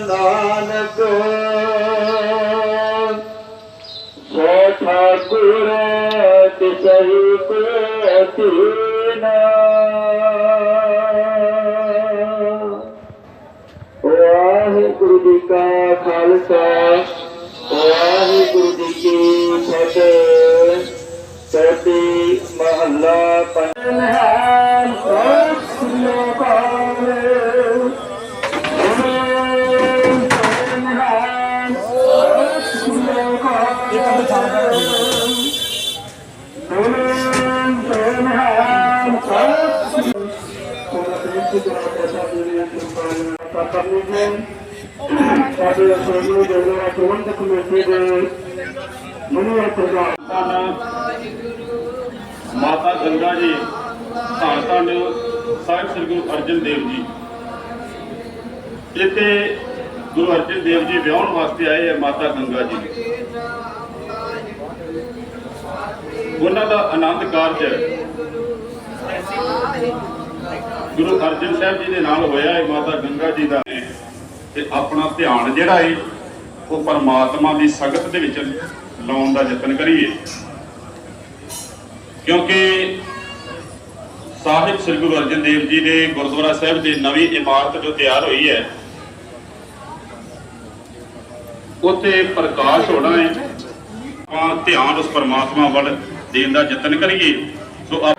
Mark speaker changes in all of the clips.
Speaker 1: ਨਾਨਕ। ਸੋ ਠਾਕੁਰ ਤਿਸਹੀ ਕੋ ਵਾਹਿਗੁਰੂ ਜੀ ਕਾ ਖਾਲਸਾ, ਵਾਹਿਗੁਰੂ ਜੀ ਕੀ ਫਤਿਹ। ਸਤੀ ਮਹੱਲਾ ਪੰਜਵਾਂ ਸਾਡੇ ਸੋਨੂੰ ਦੇ ਨਾਲ ਕੋਣ ਦੇ ਮਨੁਆ ਪ੍ਰਧਾਨ
Speaker 2: ਮਾਤਾ ਗੰਗਾ ਜੀ ਧੰਨ ਧੰਨ ਸਾਹਿਬ ਸ੍ਰੀ ਗੁਰੂ ਅਰਜਨ ਦੇਵ ਜੀ। ਇੱਥੇ ਗੁਰੂ ਅਰਜਨ ਦੇਵ ਜੀ ਵਿਆਹਣ ਵਾਸਤੇ ਆਏ ਹੈ ਮਾਤਾ ਗੰਗਾ ਜੀ। ਉਹਨਾਂ ਦਾ ਆਨੰਦ ਕਾਰਜ ਗੁਰੂ ਅਰਜਨ ਸਾਹਿਬ ਜੀ ਦੇ ਨਾਲ ਹੋਇਆ ਹੈ ਮਾਤਾ ਗੰਗਾ ਜੀ ਦਾ। ਤੇ ਆਪਣਾ ਧਿਆਨ ਜਿਹੜਾ ਹੈ ਉਹ ਪਰਮਾਤਮਾ ਦੀ ਸੰਗਤ ਦੇ ਵਿੱਚ ਲਾਉਣ ਦਾ ਯਤਨ ਕਰੀਏ। ਕਿਉਂਕਿ ਸਾਹਿਬ ਸ੍ਰੀ ਗੁਰੂ ਅਰਜਨ ਦੇਵ ਜੀ ਦੇ ਗੁਰਦੁਆਰਾ ਸਾਹਿਬ ਦੀ ਨਵੀਂ ਇਮਾਰਤ ਜੋ ਤਿਆਰ ਹੋਈ ਹੈ, ਉੱਥੇ ਪ੍ਰਕਾਸ਼ ਹੋਣਾ ਹੈ ਆਪਾਂ ਧਿਆਨ ਉਸ ਪਰਮਾਤਮਾ ਵੱਲ ਦੇਣ ਦਾ ਯਤਨ ਕਰੀਏ ਸੋ ਆਪ-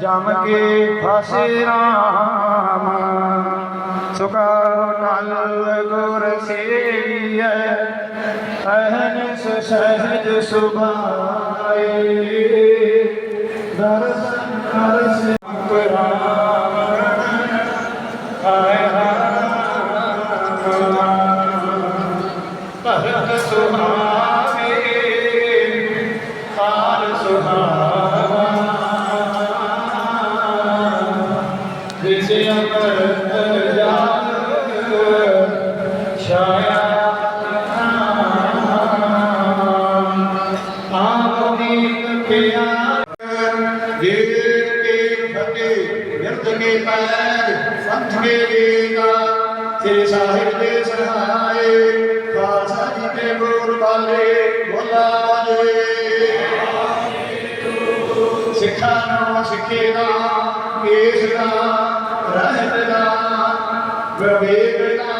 Speaker 1: ਜਮ ਕੇ ਫਸੇ ਰਾਮ। ਸੁਖਾ ਨਲ ਗੁਰ ਸੇਵੀਐ ਅਹਨਿਸ ਸਹਿਜ ਸੁਭਾਏ। ਦਰਸ਼ਨ ਕਰ ਰਾਮ
Speaker 3: ਸ੍ਰੀ ਸਾਹਿਬ ਦੇ ਸਹਾਏ ਖਾਲਸਾ ਜੀ ਦੇ ਗੁਰ ਬਾਲੇ ਬੋਲਾ ਜੀ ਸਿੱਖਾਂ ਨੂੰ ਸਿੱਖੇ ਦਾ ਕੇਸ ਦਾ ਰਹਿਤ ਦਾ ਵਿਵੇਕ ਦਾ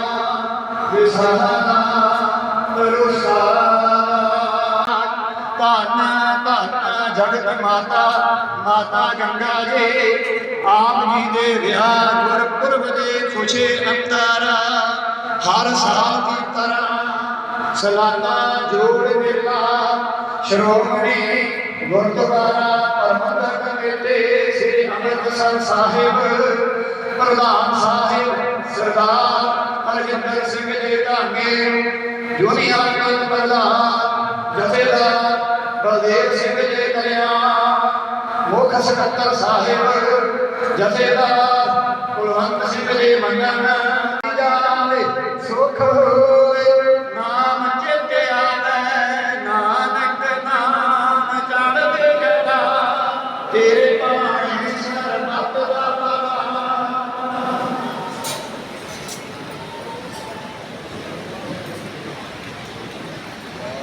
Speaker 3: ਵਿਸਾਹ ਦਾ ਰੁਸਾ ਜਗਤ ਮਾਤਾ ਮਾਤਾ ਗੰਗਾ ਜੀ। ਆਪ ਜੀ ਦੇ ਵਿਆਹ ਗੁਰਪੁਰਬ ਦੇ ਖੁਸ਼ੇ ਅੰਤਰ ਹਰ ਸਾਲ ਦੀ ਤਰ੍ਹਾਂ ਸਲਾਨਾ ਜੋੜ ਮੇਲਾ, ਸ਼੍ਰੋਮਣੀ ਗੁਰਦੁਆਰਾ ਪ੍ਰਬੰਧਕ ਕਮੇਟੀ ਸ੍ਰੀ ਅੰਮ੍ਰਿਤਸਰ ਸਾਹਿਬ, ਪ੍ਰਧਾਨ ਸਾਹਿਬ, ਸਰਦਾਰ ਹਰਜਿੰਦਰ ਸਿੰਘ ਜੀ ਢਾਂਗੇ ਜੂਨੀਅਰ ਕਲ ਪ੍ਰਧਾਨ, ਜਥੇਦਾਰ ਬਲਦੇਵ ਸਿੰਘ ਜੀ ਕਲਿਆਣ ਮੁੱਖ ਸਕੱਤਰ ਸਾਹਿਬ, ਜਥੇਦਾਰ ਕੁਲਵੰਤ ਸਿੰਘ ਜੀ ਮੰਗਨ ਜਾਵੇ ਸੁਖ ਹੋਏ ਨਾਮ ਚੇਤੇ ਆਵੇ, ਨਾਨਕ ਨਾਮ ਚੜ੍ਹਦੇ ਜੜਾ ਤੇਰੇ ਪਾਣੀ ਸਰਬੱਤ ਦਾ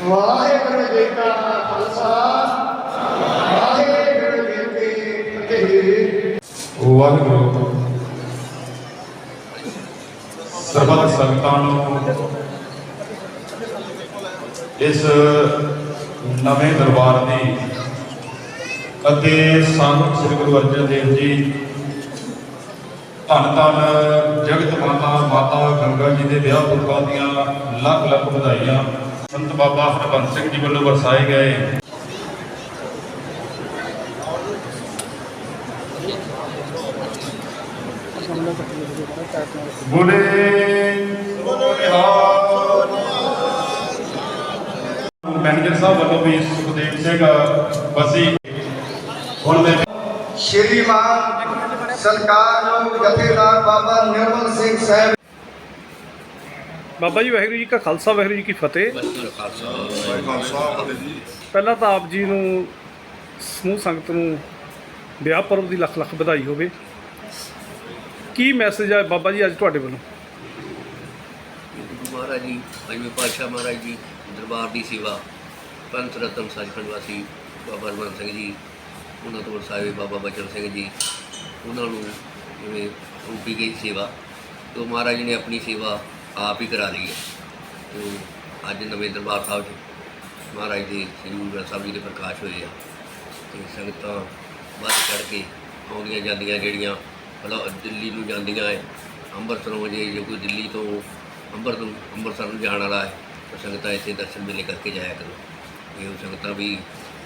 Speaker 3: ਵਾਹਿਗੁਰੂ ਜੀ ਕਾ ਵਾਹਿਗੁਰੂ ਜੀ
Speaker 4: ਸਰਬੱਤ ਸੰਗਤਾਂ ਨੂੰ ਇਸ ਨਵੇਂ ਦਰਬਾਰ ਦੀ ਅਤੇ ਸਾਨੂੰ ਸ੍ਰੀ ਗੁਰੂ ਅਰਜਨ ਦੇਵ ਜੀ, ਧੰਨ ਧੰਨ ਜਗਤ ਮਾਤਾ ਮਾਤਾ ਗੰਗਾ ਜੀ ਦੇ ਵਿਆਹ ਪੁਰਬਾਂ ਦੀਆਂ ਲੱਖ ਲੱਖ ਵਧਾਈਆਂ। ਸੰਤ ਬਾਬਾ ਹਰਬੰਸ ਸਿੰਘ ਜੀ ਵੱਲੋਂ ਵਰਸਾਏ ਗਏ ਬੋਲੇ ਮੈਨੇਜਰ ਸਾਹਿਬ ਵੱਲੋਂ ਵੀ ਸੁਖਦੇਵ ਸਿੰਘ ਬਸੀ ਹੁਣ ਮੈਂ
Speaker 3: ਸ਼੍ਰੀਮਾਨ ਸਰਕਾਰਯੋਗ ਜਥੇਦਾਰ ਬਾਬਾ ਨਿਰਮਲ ਸਿੰਘ ਸਾਹਿਬ
Speaker 5: ਬਾਬਾ ਜੀ ਵਾਹਿਗੁਰੂ ਜੀ ਕਾ ਖਾਲਸਾ ਵਾਹਿਗੁਰੂ ਜੀ ਕੀ ਫਤਿਹ। ਪਹਿਲਾਂ ਤਾਂ ਆਪ ਜੀ ਨੂੰ ਸਮੂਹ ਸੰਗਤ ਨੂੰ ਵਿਆਹ ਪਰਵ ਦੀ ਲੱਖ ਲੱਖ ਵਧਾਈ ਹੋਵੇ। ਕੀ ਮੈਸੇਜ ਹੈ ਬਾਬਾ ਜੀ ਅੱਜ ਤੁਹਾਡੇ ਵੱਲੋਂ?
Speaker 6: ਮਹਾਰਾਜ ਜੀ ਪੰਜਵੇਂ ਪਾਤਸ਼ਾਹ ਮਹਾਰਾਜ ਜੀ ਦਰਬਾਰ ਦੀ ਸੇਵਾ। ਪੰਥ ਰਤਨ ਸੱਚਖੰਡ ਵਾਸੀ ਬਾਬਾ ਹਰਮਨ ਸਿੰਘ ਜੀ ਉਹਨਾਂ ਤੋਂ ਵਰਸਾਏ ਬਾਬਾ ਬਚਨ ਸਿੰਘ ਜੀ। ਉਹਨਾਂ ਨੂੰ ਜਿਵੇਂ ਰੂਪੀ ਗਈ ਸੇਵਾ। ਤੋਂ ਮਹਾਰਾਜ ਜੀ ਨੇ ਆਪਣੀ ਸੇਵਾ ਆਪ ਹੀ ਕਰਾ ਰਹੀ ਹੈ ਤੋਂ ਅੱਜ ਨਵੇਂ ਦਰਬਾਰ ਸਾਹਿਬ 'ਚ ਮਹਾਰਾਜ ਦੇ ਸ੍ਰੀ ਗੁਰੂ ਗ੍ਰੰਥ ਸਾਹਿਬ ਜੀ ਦੇ ਪ੍ਰਕਾਸ਼ ਹੋਏ ਆ। ਤੇ ਸੰਗਤਾਂ ਵੱਧ ਚੜ ਕੇ ਆਉਂਦੀਆਂ ਜਾਂਦੀਆਂ ਜਿਹੜੀਆਂ ਮਤਲਬ ਦਿੱਲੀ ਨੂੰ ਜਾਂਦੀਆਂ ਹੈ ਅੰਮ੍ਰਿਤਸਰੋਂ ਜੇ ਜੋ ਕੋਈ ਦਿੱਲੀ ਤੋਂ ਅੰਮ੍ਰਿਤ ਨੂੰ ਅੰਮ੍ਰਿਤਸਰ ਨੂੰ ਜਾਣ ਵਾਲਾ ਹੈ ਤਾਂ ਸੰਗਤਾਂ ਇੱਥੇ ਦਰਸ਼ਨ ਮੇਲੇ ਕਰਕੇ ਜਾਇਆ ਕਰੋ। ਇਹ ਸੰਗਤਾਂ ਵੀ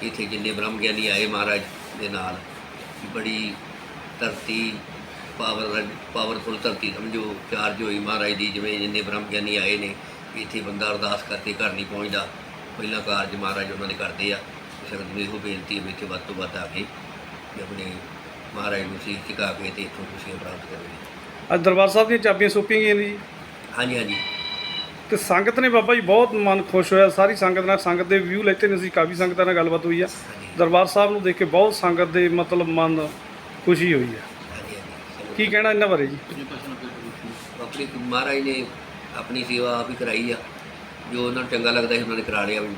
Speaker 6: ਇੱਥੇ ਜਿੰਨੇ ਬ੍ਰਹਮ ਗਿਆਨੀ ਆਏ ਮਹਾਰਾਜ ਦੇ ਨਾਲ, ਬੜੀ ਧਰਤੀ ਪਾਵਰ ਪਾਵਰਫੁਲ ਧਰਤੀ ਸਮਝੋ ਚਾਰਜ ਹੋਈ ਮਹਾਰਾਜ ਦੀ ਜਿਵੇਂ ਜਿੰਨੇ ਬ੍ਰਹਮ ਗਿਆਨੀ ਆਏ ਨੇ ਇੱਥੇ ਬੰਦਾ ਅਰਦਾਸ ਕਰਕੇ ਘਰ ਨਹੀਂ ਪਹੁੰਚਦਾ। ਪਹਿਲਾ ਕਾਰਜ ਮਹਾਰਾਜ ਉਹਨਾਂ ਦੇ ਕਰਦੇ ਆ। ਸੰਗਤ ਨੂੰ ਇਹੋ ਬੇਨਤੀ ਹੈ ਇੱਥੇ ਵੱਧ ਤੋਂ ਵੱਧ ਆ ਕੇ ਆਪਣੇ ਮਹਾਰਾਜ ਨੂੰ ਸੀਸ ਝੁਕਾ ਕੇ ਤੇ ਇੱਥੋਂ ਖੁਸ਼ੀਆਂ ਪ੍ਰਾਪਤ ਕਰੋ
Speaker 5: ਅੱਜ ਦਰਬਾਰ ਸਾਹਿਬ ਦੀਆਂ ਚਾਬੀਆਂ ਸੌਂਪੀਆਂ ਗਈਆਂ ਨੇ ਜੀ।
Speaker 6: ਹਾਂਜੀ ਹਾਂਜੀ।
Speaker 5: ਤੇ ਸੰਗਤ ਨੇ ਬਾਬਾ ਜੀ ਬਹੁਤ ਮਨ ਖੁਸ਼ ਹੋਇਆ। ਸਾਰੀ ਸੰਗਤ ਨਾਲ ਸੰਗਤ ਦੇ ਵਿਊ ਲੈਤੇ ਨੇ ਅਸੀਂ ਕਾਫੀ ਸੰਗਤਾਂ ਨਾਲ ਗੱਲਬਾਤ ਹੋਈ ਆ। ਦਰਬਾਰ ਸਾਹਿਬ ਨੂੰ ਦੇਖ ਕੇ ਬਹੁਤ ਸੰਗਤ ਦੇ ਮਤਲਬ ਮਨ ਖੁਸ਼ੀ ਹੋਈ ਆ। ਕੀ ਕਹਿਣਾ ਇਹਨਾਂ ਬਾਰੇ ਜੀ?
Speaker 6: ਆਪਣੀ ਮਹਾਰਾਜ ਨੇ ਆਪਣੀ ਸੇਵਾ ਆਪ ਹੀ ਕਰਾਈ ਆ। ਜੋ ਉਹਨਾਂ ਨੂੰ ਚੰਗਾ ਲੱਗਦਾ ਸੀ ਉਹਨਾਂ ਨੇ ਕਰਾ ਲਿਆ ਵੀ।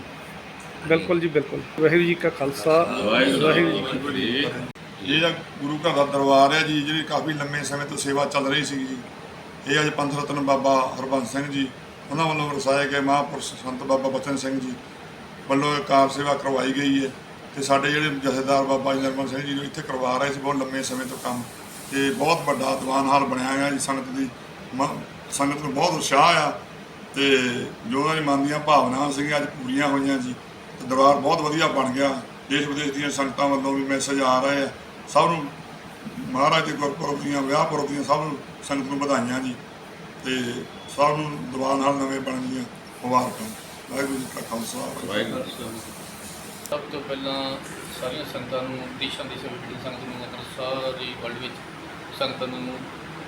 Speaker 5: ਬਿਲਕੁਲ ਜੀ ਬਿਲਕੁਲ। ਵਾਹਿਗੁਰੂ ਜੀ ਕਾ ਖਾਲਸਾ ਵਾਹਿਗੁਰੂ ਜੀ ਕੀ ਫਤਿਹ।
Speaker 7: ਇਹ ਜਿਹੜਾ ਗੁਰੂ ਘਰ ਦਾ ਦਰਬਾਰ ਹੈ ਜੀ ਜਿਹੜੀ ਕਾਫੀ ਲੰਮੇ ਸਮੇਂ ਤੋਂ ਸੇਵਾ ਚੱਲ ਰਹੀ ਸੀ ਜੀ। ਇਹ ਅੱਜ ਪੰਥ ਰਤਨ ਬਾਬਾ ਹਰਬੰਸ ਸਿੰਘ ਜੀ ਉਹਨਾਂ ਵੱਲੋਂ ਵਰਸਾਏ ਗਏ ਮਹਾਂਪੁਰਸ਼ ਸੰਤ ਬਾਬਾ ਬਚਨ ਸਿੰਘ ਜੀ ਵੱਲੋਂ ਇਹ ਕਾਰ ਸੇਵਾ ਕਰਵਾਈ ਗਈ ਹੈ। ਤੇ ਸਾਡੇ ਜਿਹੜੇ ਜਥੇਦਾਰ ਬਾਬਾ ਜੀ ਨਿਰਮਲ ਸਿੰਘ ਜੀ ਨੂੰ ਇੱਥੇ ਕਰਵਾ ਰਹੇ ਸੀ ਬਹੁਤ ਲੰਮੇ ਸਮੇਂ ਤੋਂ ਕੰਮ। ਤੇ ਬਹੁਤ ਵੱਡਾ ਦੀਵਾਨ ਹਾਲ ਬਣਿਆ ਹੋਇਆ ਜੀ, ਸੰਗਤ ਦੀ ਮ- ਸੰਗਤ ਨੂੰ ਬਹੁਤ ਉਤਸ਼ਾਹ ਆ ਤੇ ਜੋ ਉਹਨਾਂ ਦੀ ਮਨ ਦੀਆਂ ਭਾਵਨਾਵਾਂ ਸੀਗੀਆਂ, ਅੱਜ ਪੂਰੀਆਂ ਹੋਈਆਂ ਜੀ। ਤੇ ਦਰਬਾਰ ਬਹੁਤ ਵਧੀਆ ਬਣ ਗਿਆ। ਦੇਸ਼ ਵਿਦੇਸ਼ ਦੀਆਂ ਸੰਗਤਾਂ ਵੱਲੋਂ ਵੀ ਮੈਸੇਜ ਆ ਰਹੇ ਆ। ਸਭ ਨੂੰ ਮਹਾਰਾਜ ਦੇ ਗੁਰਪੁਰਬ ਦੀਆਂ, ਵਿਆਹ ਪੁਰਬ ਦੀਆਂ ਸਭ ਨੂੰ ਸੰਗਤ ਨੂੰ ਵਧਾਈਆਂ ਜੀ। ਤੇ ਸਭ ਨੂੰ ਦੀਵਾਨ ਹਾਲ ਨਵੇਂ ਬਣਨ ਦੀਆਂ ਮੁਬਾਰਕਾਂ। ਵਾਹਿਗੁਰੂ ਜੀ ਕਾ ਖਾਲਸਾ। ਵਾਹਿਗੁਰੂ ਜੀ
Speaker 8: ਸਭ ਤੋਂ ਪਹਿਲਾਂ ਸਾਰੀਆਂ ਸੰਗਤਾਂ ਨੂੰ, ਦੇਸ਼ਾਂ ਦੇ ਸਭੀ ਸੰਗਤ ਨੂੰ ਸਾਰੀ ਵਰਲਡ ਵਿੱਚ ਸੰਗਤਾਂ ਨੂੰ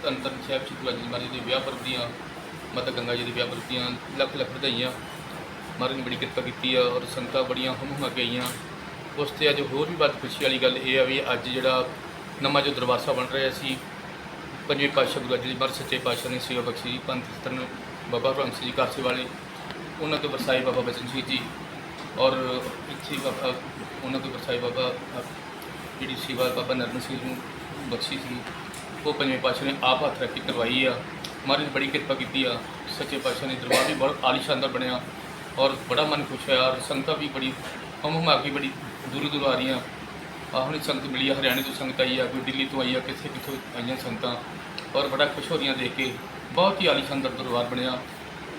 Speaker 8: ਧੰਨ ਧੰਨ ਸਾਹਿਬ ਸ਼੍ਰੀ ਗੁਰੂ ਅਰਜਨ ਮਹਾਰਾਜ ਦੇ ਵਿਆਹ ਪਰਬ ਦੀਆਂ ਮਾਤਾ ਗੰਗਾ ਜੀ ਦੇ ਵਿਆਹ ਪਰਬ ਦੀਆਂ ਲੱਖ ਲੱਖ ਵਧਾਈਆਂ। ਮਹਾਰਾਜ ਨੇ ਬੜੀ ਕਿਰਪਾ ਕੀਤੀ ਆ ਔਰ ਸੰਗਤਾਂ ਬੜੀਆਂ ਹਮ ਹਮਾ ਕੇ ਆਈਆਂ। ਉਸ ਤੇ ਅੱਜ ਹੋਰ ਵੀ ਵੱਧ ਖੁਸ਼ੀ ਵਾਲੀ ਗੱਲ ਇਹ ਆ ਵੀ ਅੱਜ ਜਿਹੜਾ ਨਵਾਂ ਜੋ ਦਰਬਾਰ ਸਾਹਿਬ ਬਣ ਰਿਹਾ ਸੀ, ਪੰਜਵੇਂ ਪਾਤਸ਼ਾਹ ਗੁਰੂ ਅਰਜਨ ਦੇਵ ਮਹਾਰਾਜ, ਸੱਚੇ ਪਾਤਸ਼ਾਹ ਨੇ ਸੇਵਾ ਬਖਸ਼ੀ ਜੀ, ਪੰਥ ਸਤਨ ਬਾਬਾ ਹਰਬੰਸ ਜੀ ਕਾਸੇ ਵਾਲੇ ਉਹਨਾਂ ਤੋਂ ਵਰਸਾਈ ਬਾਬਾ ਬਚਨ ਸਿੰਘ ਜੀ ਔਰ ਇੱਥੇ ਬਾਬਾ, ਉਹਨਾਂ ਤੋਂ ਵਰਸਾਈ ਬਾਬਾ, ਜਿਹੜੀ ਸੇਵਾ ਬਾਬਾ ਨਰਨ ਸਿੰਘ ਨੂੰ ਬਖਸ਼ੀ ਸੀ। ਉਹ ਪੰਜਵੇਂ ਪਾਤਸ਼ਾਹ ਨੇ ਆਪ ਹੱਥ ਰੱਖ ਕੇ ਕਰਵਾਈ ਆ। ਮਹਾਰਾਜ ਬੜੀ ਕਿਰਪਾ ਕੀਤੀ ਆ। ਸੱਚੇ ਪਾਤਸ਼ਾਹ ਨੇ ਦਰਬਾਰ ਵੀ ਬਹੁਤ ਆਲੀਸ਼ਾਨ ਦਾ ਬਣਿਆ ਔਰ ਬੜਾ ਮਨ ਖੁਸ਼ ਹੋਇਆ ਔਰ ਸੰਗਤਾਂ ਵੀ ਬੜੀ ਹਮ ਹਮਾ ਕੇ ਬੜੀ ਦੂਰੋਂ ਦੂਰੋਂ ਆ ਰਹੀਆਂ। ਆਹ ਹੁਣ ਸੰਗਤ ਮਿਲੀ ਆ, ਹਰਿਆਣੇ ਤੋਂ ਸੰਗਤ ਆਈ ਆ, ਕੋਈ ਦਿੱਲੀ ਤੋਂ ਆਈ ਆ ਕਿਸੇ ਕਿੱਥੋਂ ਆਈਆਂ ਸੰਗਤਾਂ ਔਰ ਬੜਾ ਖੁਸ਼ ਹੋ ਰਹੀਆਂ ਦੇਖ ਕੇ। ਬਹੁਤ ਹੀ ਆਲੀਸ਼ਾਨ ਦਾ ਦਰਬਾਰ ਬਣਿਆ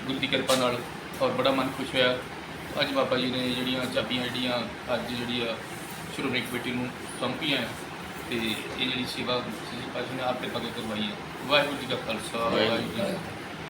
Speaker 8: ਗੁਰੂ ਦੀ ਕਿਰਪਾ ਨਾਲ ਔਰ ਬੜਾ ਮਨ ਖੁਸ਼ ਹੋਇਆ। ਅੱਜ ਬਾਬਾ ਜੀ ਨੇ ਜਿਹੜੀਆਂ ਚਾਬੀਆਂ ਜਿਹੜੀਆਂ, ਅੱਜ ਜਿਹੜੀ ਆ ਸ਼੍ਰੋਮਣੀ ਕਮੇਟੀ ਨੂੰ ਸੌਂਪੀਆਂ ਤੇ ਇਹ ਜਿਹੜੀ ਸੇਵਾ ਸ੍ਰੀ ਪਾਤਸ਼ਾਹ ਨੇ ਆਪ ਕਰਕੇ ਕਰਵਾਈ ਹੈ। ਵਾਹਿਗੁਰੂ ਜੀ ਕਾ ਖਾਲਸਾ ਵਾਹਿਗੁਰੂ ਜੀ ਕੀ ਫਤਿਹ।